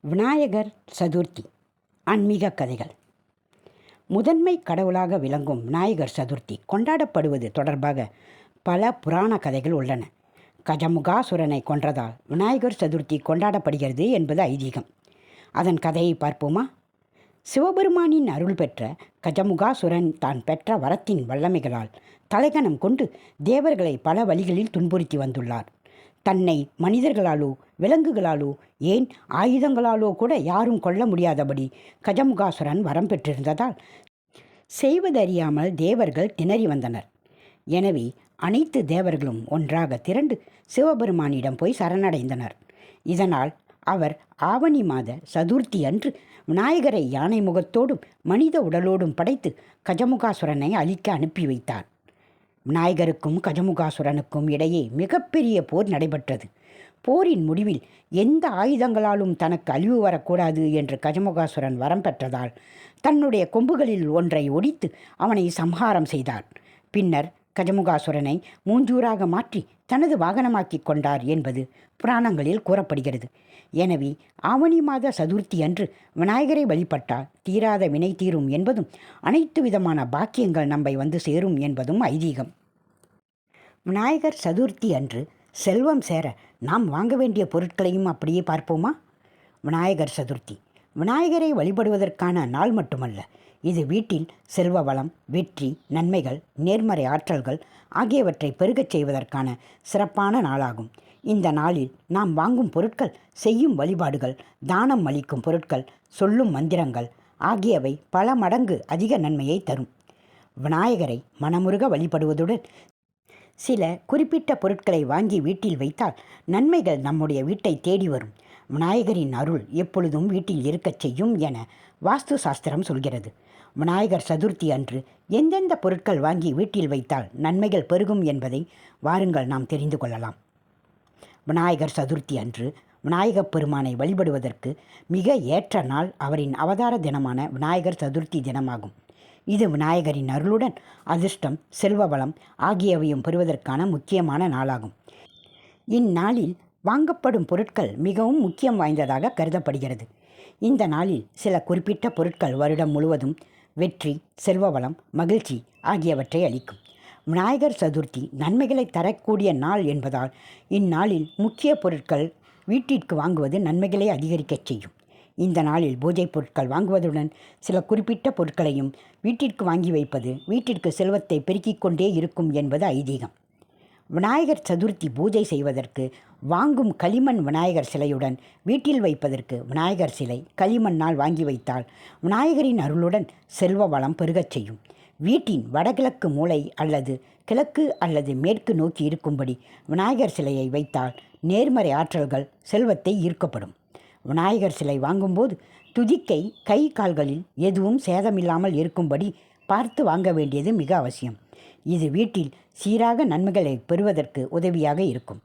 விநாயகர் சதுர்த்தி ஆன்மீக கதைகள். முதன்மை கடவுளாக விளங்கும் விநாயகர் சதுர்த்தி கொண்டாடப்படுவது தொடர்பாக பல புராண கதைகள் உள்ளன. கஜமுகாசுரனை கொன்றதால் விநாயகர் சதுர்த்தி கொண்டாடப்படுகிறது என்பது ஐதீகம். அதன் கதையை பார்ப்போமா? சிவபெருமானின் அருள் பெற்ற கஜமுகாசுரன் தான் பெற்ற வரத்தின் வல்லமைகளால் தலைகணம் கொண்டு தேவர்களை பல வழிகளில் துன்புறுத்தி வந்துள்ளார். தன்னை மனிதர்களாலோ விலங்குகளாலோ ஏன் ஆயுதங்களாலோ கூட யாரும் கொல்ல முடியாதபடி கஜமுகாசுரன் வரம் பெற்றிருந்ததால் செய்வதறியாமல் தேவர்கள் திணறி வந்தனர். எனவே அனைத்து தேவர்களும் ஒன்றாக திரண்டு சிவபெருமானிடம் போய் சரணடைந்தனர். இதனால் அவர் ஆவணி மாத சதுர்த்தி அன்று விநாயகரை யானை முகத்தோடும் மனித உடலோடும் படைத்து கஜமுகாசுரனை அழிக்க அனுப்பி வைத்தார். விநாயகருக்கும் கஜமுகாசுரனுக்கும் இடையே மிகப்பெரிய போர் நடைபெற்றது. போரின் முடிவில் எந்த ஆயுதங்களாலும் தனக்கு அழிவு வரக்கூடாது என்று கஜமுகாசுரன் வரம் பெற்றதால் தன்னுடைய கொம்புகளில் ஒன்றை ஒடித்து அவனை சம்ஹாரம் செய்தார் பின்னர் கஜமுகாசுரனை மூஞ்சூராக மாற்றி தனது வாகனமாக்கிக் கொண்டார் என்பது புராணங்களில் கூறப்படுகிறது. எனவே ஆவணி மாத சதுர்த்தி அன்று விநாயகரை வழிபட்டால் தீராத வினை தீரும் என்பதும் அனைத்து விதமான பாக்கியங்கள் நம்மை வந்து சேரும் என்பதும் ஐதீகம். விநாயகர் சதுர்த்தி அன்று செல்வம் சேர நாம் வாங்க வேண்டிய பொருட்களையும் அப்படியே பார்ப்போமா? விநாயகர் சதுர்த்தி. விநாயகரை வழிபடுவதற்கான நாள் மட்டுமல்ல இது வீட்டில் செல்வ வளம் வெற்றி நன்மைகள் நேர்மறை ஆற்றல்கள் ஆகியவற்றை பெருகச் செய்வதற்கான சிறப்பான நாளாகும். இந்த நாளில் நாம் வாங்கும் பொருட்கள் செய்யும் வழிபாடுகள் தானம் அளிக்கும் பொருட்கள் சொல்லும் மந்திரங்கள் ஆகியவை பல மடங்கு அதிக நன்மையை தரும். விநாயகரை மனமுருக வழிபடுவதுடன் சில குறிப்பிட்ட பொருட்களை வாங்கி வீட்டில் வைத்தால் நன்மைகள் நம்முடைய வீட்டை தேடி வரும். விநாயகரின் அருள் எப்பொழுதும் வீட்டில் இருக்கச் செய்யும் என வாஸ்து சாஸ்திரம் சொல்கிறது. விநாயகர் சதுர்த்தி அன்று எந்தெந்த பொருட்கள் வாங்கி வீட்டில் வைத்தால் நன்மைகள் பெருகும் என்பதை வாருங்கள் நாம் தெரிந்து கொள்ளலாம். விநாயகர் சதுர்த்தி அன்று விநாயகப் பெருமானை வழிபடுவதற்கு மிக ஏற்ற நாள் அவரின் அவதார தினமான விநாயகர் சதுர்த்தி தினமாகும். இது விநாயகரின் அருளுடன் அதிர்ஷ்டம் செல்வவளம் ஆகியவையும் பெறுவதற்கான முக்கியமான நாளாகும். இந்நாளில் வாங்கப்படும் பொருட்கள் மிகவும் முக்கியம் வாய்ந்ததாக கருதப்படுகிறது. இந்த நாளில் சில குறிப்பிட்ட பொருட்கள் வருடம் முழுவதும் வெற்றி செல்வவளம் மகிழ்ச்சி ஆகியவற்றை அளிக்கும். விநாயகர் சதுர்த்தி நன்மைகளை தரக்கூடிய நாள் என்பதால் இந்நாளில் முக்கிய பொருட்கள் வீட்டிற்கு வாங்குவது நன்மைகளை அதிகரிக்கச் செய்யும். இந்த நாளில் பூஜை பொருட்கள் வாங்குவதுடன் சில குறிப்பிட்ட பொருட்களையும் வீட்டிற்கு வாங்கி வைப்பது வீட்டிற்கு செல்வத்தை பெருக்கிக் கொண்டே இருக்கும் என்பது ஐதீகம். விநாயகர் சதுர்த்தி பூஜை செய்வதற்கு வாங்கும் களிமண் விநாயகர் சிலையுடன் வீட்டில் வைப்பதற்கு விநாயகர் சிலை களிமண்ணால் வாங்கி வைத்தால் விநாயகரின் அருளுடன் செல்வ வளம் பெருகச் செய்யும். வீட்டின் வடகிழக்கு மூலை அல்லது கிழக்கு அல்லது மேற்கு நோக்கி இருக்கும்படி விநாயகர் சிலையை வைத்தால் நேர்மறை ஆற்றல்கள் செல்வத்தை ஈர்க்கப்படும். விநாயகர் சிலை வாங்கும்போது துதிக்கை கை கால்களில் எதுவும் சேதமில்லாமல் இருக்கும்படி பார்த்து வாங்க வேண்டியது மிக அவசியம். இது வீட்டில் சீராக நன்மைகளை பெறுவதற்கு உதவியாக இருக்கும்.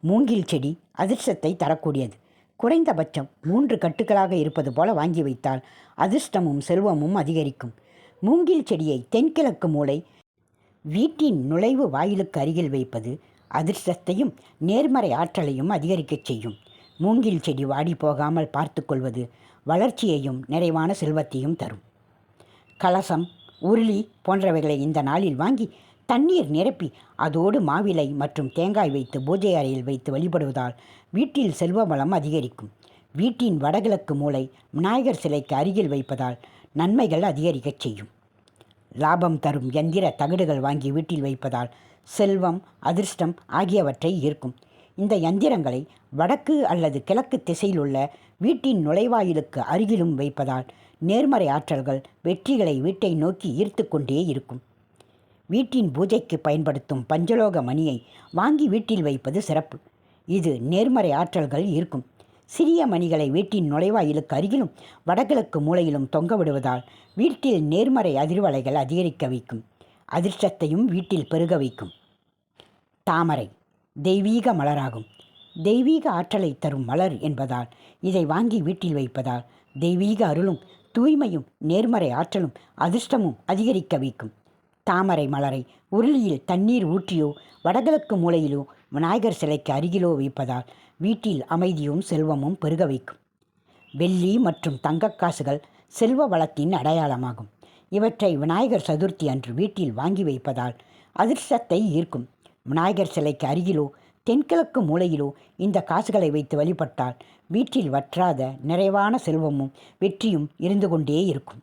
மூங்கில் செடி அதிர்ஷ்டத்தை தரக்கூடியது. குறைந்தபட்சம் மூன்று கட்டுகளாக இருப்பது போல வாங்கி வைத்தால் அதிர்ஷ்டமும் செல்வமும் அதிகரிக்கும். மூங்கில் செடியை தென்கிழக்கு மூளை வீட்டின் நுழைவு வாயிலுக்கு அருகில் வைப்பது அதிர்ஷ்டத்தையும் நேர்மறை ஆற்றலையும் அதிகரிக்கச் செய்யும். மூங்கில் செடி வாடி போகாமல் பார்த்துக்கொள்வது வளர்ச்சியையும் நிறைவான செல்வத்தையும் தரும். கலசம் உருளி போன்றவைகளை இந்த நாளில் வாங்கி தண்ணீர் நிரப்பி அதோடு மாவிலை மற்றும் தேங்காய் வைத்து பூஜை அறையில் வைத்து வழிபடுவதால் வீட்டில் செல்வ வளம் அதிகரிக்கும். வீட்டின் வடகிழக்கு மூளை விநாயகர் சிலைக்கு அருகில் வைப்பதால் நன்மைகள் அதிகரிக்கச் செய்யும். லாபம் தரும் எந்திர தகடுகள் வாங்கி வீட்டில் வைப்பதால் செல்வம் அதிர்ஷ்டம் ஆகியவற்றை ஈர்க்கும். இந்த யந்திரங்களை வடக்கு அல்லது கிழக்கு திசையிலுள்ள வீட்டின் நுழைவாயிலுக்கு அருகிலும் வைப்பதால் நேர்மறை ஆற்றல்கள் வெற்றிகளை வீட்டை நோக்கி ஈர்த்து கொண்டே இருக்கும். வீட்டின் பூஜைக்கு பயன்படுத்தும் பஞ்சலோக மணியை வாங்கி வீட்டில் வைப்பது சிறப்பு. இது நேர்மறை ஆற்றல்கள் இருக்கும் சிறிய மணிகளை வீட்டின் நுழைவாயிலுக்கு அருகிலும் வடகிழக்கு மூலையிலும் தொங்க விடுவதால் வீட்டில் நேர்மறை அதிர்வலைகள் அதிகரிக்க வைக்கும். அதிர்ஷ்டத்தையும் வீட்டில் பெருக வைக்கும். தாமரை. தெய்வீக மலராகும். தெய்வீக ஆற்றலை தரும் மலர் என்பதால் இதை வாங்கி வீட்டில் வைப்பதால் தெய்வீக அருளும் தூய்மையும் நேர்மறை ஆற்றலும் அதிர்ஷ்டமும் அதிகரிக்க வைக்கும். தாமரை மலரை உருளியில் தண்ணீர் ஊற்றியோ வடகிழக்கு மூலையிலோ விநாயகர் சிலைக்கு அருகிலோ வைப்பதால் வீட்டில் அமைதியும் செல்வமும் பெருக வைக்கும். வெள்ளி மற்றும் தங்கக்காசுகள் செல்வ வளத்தின் அடையாளமாகும். இவற்றை விநாயகர் சதுர்த்தி அன்று வீட்டில் வாங்கி வைப்பதால் அதிர்ஷ்டத்தை ஈர்க்கும். விநாயகர் சிலைக்கு அருகிலோ தென்கிழக்கு மூலையிலோ இந்த காசுகளை வைத்து வழிபட்டால் வீட்டில் வற்றாத நிறைவான செல்வமும் வெற்றியும் இருந்து கொண்டே இருக்கும்.